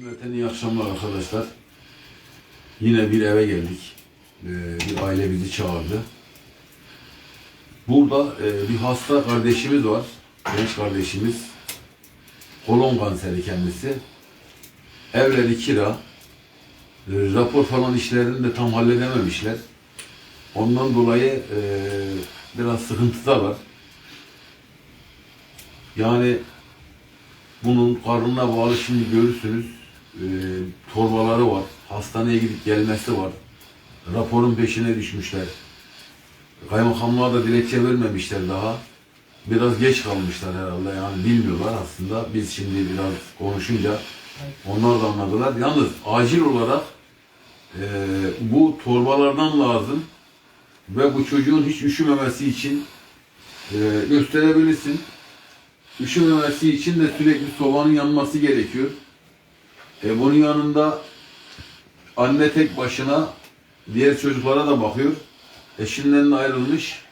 Cümleten iyi akşamlar arkadaşlar. Yine bir eve geldik. Ee, bir aile bizi çağırdı. Burada e, bir hasta kardeşimiz var. Genç kardeşimiz. Kolon kanseri kendisi. Evleri kira. E, rapor falan işlerini de tam halledememişler. Ondan dolayı e, biraz sıkıntıdalar. Yani bunun karnına bağlı şimdi görürsünüz. E, torbaları var. Hastaneye gidip gelmesi var. Raporun peşine düşmüşler. Kaymakamlığa da dilekçe vermemişler daha. Biraz geç kalmışlar herhalde yani bilmiyorlar aslında. Biz şimdi biraz konuşunca onlar da anladılar. Yalnız acil olarak e, bu torbalardan lazım ve bu çocuğun hiç üşümemesi için e, gösterebilirsin. Üşümemesi için de sürekli sobanın yanması gerekiyor. E, bunun yanında anne tek başına diğer çocuklara da bakıyor. Eşinden de ayrılmış.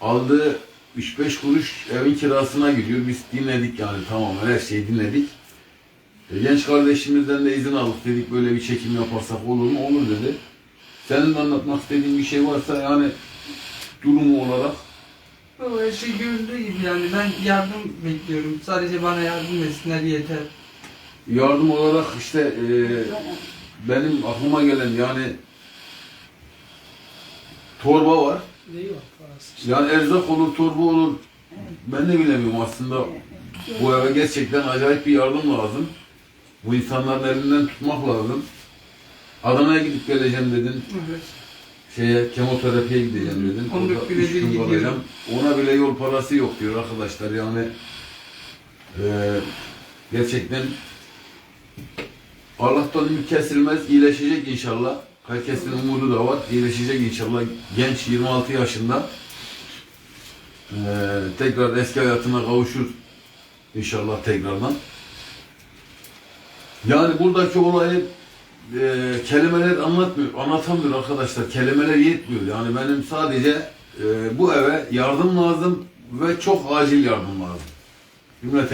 Aldığı 3-5 kuruş evin kirasına gidiyor. Biz dinledik yani tamamen her şeyi dinledik. E, genç kardeşimizden de izin aldık. Dedik böyle bir çekim yaparsak olur mu? Olur dedi. Senin de anlatmak istediğin bir şey varsa yani durumu olarak her şey görüldüğü gibi yani ben yardım bekliyorum. Sadece bana yardım etsinler yeter. Yardım olarak işte e, benim aklıma gelen yani torba var. Neyi var parası? Yani erzak olur, torba olur. Ben de bilemiyorum aslında. Bu eve gerçekten acayip bir yardım lazım. Bu insanların elinden tutmak lazım. Adana'ya gidip geleceğim dedin. Evet. Şeye, kemoterapiye gideceğim dedin. Onluk Orada bile üç gün kalacağım. Ona bile yol parası yok diyor arkadaşlar. Yani eee, gerçekten Allah'tan ümit kesilmez. iyileşecek inşallah. Herkesin umudu da var. İyileşecek inşallah. Genç 26 yaşında. Eee, tekrar eski hayatına kavuşur inşallah tekrardan. Yani buradaki olayı e, kelimeler anlatmıyor, anlatamıyor arkadaşlar. Kelimeler yetmiyor. Yani benim sadece e, bu eve yardım lazım ve çok acil yardım lazım. Cümleten